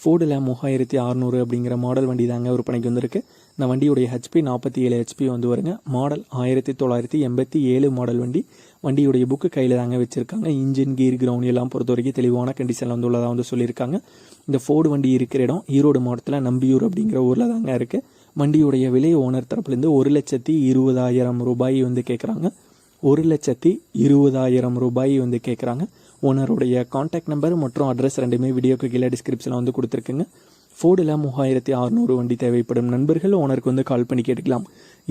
ஃபோர்டில் மூவாயிரத்தி அறநூறு அப்படிங்கிற மாடல் வண்டி தாங்க விற்பனைக்கு வந்திருக்கு. இந்த வண்டியுடைய ஹெச்பி நாற்பத்தி ஏழு ஹெச்பி வந்து வருங்க. மாடல் ஆயிரத்தி தொள்ளாயிரத்தி எண்பத்தி ஏழு மாடல் வண்டி. வண்டியுடைய புக்கு கையில் தாங்க வச்சுருக்காங்க. இன்ஜின் கீர் கிரவுண்ட் எல்லாம் பொறுத்த வரைக்கும் தெளிவான கண்டிஷனில் வந்து உள்ளதாக வந்து சொல்லியிருக்காங்க. இந்த ஃபோர்டு வண்டி இருக்கிற இடம் ஈரோடு மாவட்டத்தில் நம்பியூர் அப்படிங்கிற ஊரில் தாங்க இருக்குது வண்டியுடைய விலை ஓனர் தரப்புலேருந்து ஒரு லட்சத்தி இருபதாயிரம் ரூபாய் வந்து கேட்குறாங்க ஒரு லட்சத்தி இருபதாயிரம் ரூபாய் வந்து கேட்குறாங்க ஓனருடைய காண்டாக்ட் நம்பர் மற்றும் அட்ரஸ் ரெண்டுமே வீடியோக்கு கீழே டிஸ்கிரிப்ஷனில் வந்து கொடுத்துருக்குங்க. ஃபோர்டில் மூவாயிரத்தி அறநூறு வண்டி தேவைப்படும் நண்பர்கள் ஓனருக்கு வந்து கால் பண்ணி கேட்டுக்கலாம்.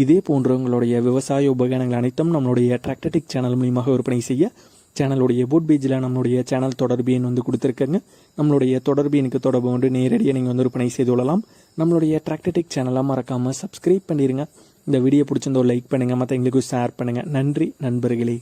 இதே போன்ற உங்களுடைய விவசாய உபகரணங்கள் அனைத்தும் நம்மளுடைய டிராக்டடிக் சேனல் மூலியமாக விற்பனை செய்ய சேனலுடைய போட் பேஜில் நம்மளுடைய சேனல் தொடர்பு எண் வந்து கொடுத்துருக்கங்க. நம்மளுடைய தொடர்பு எனக்கு தொடர்பு கொண்டு நேரடியாக நீங்கள் வந்து விற்பனை செய்து கொள்ளலாம். நம்மளுடைய டிராக்டடிக் சேனலாக மறக்காமல் சப்ஸ்கிரைப் பண்ணிடுங்க இந்த வீடியோ பிடிச்சிருந்தோ லைக் பண்ணுங்கள் மற்ற எங்களுக்கும் ஷேர் பண்ணுங்கள் நன்றி நண்பர்களே.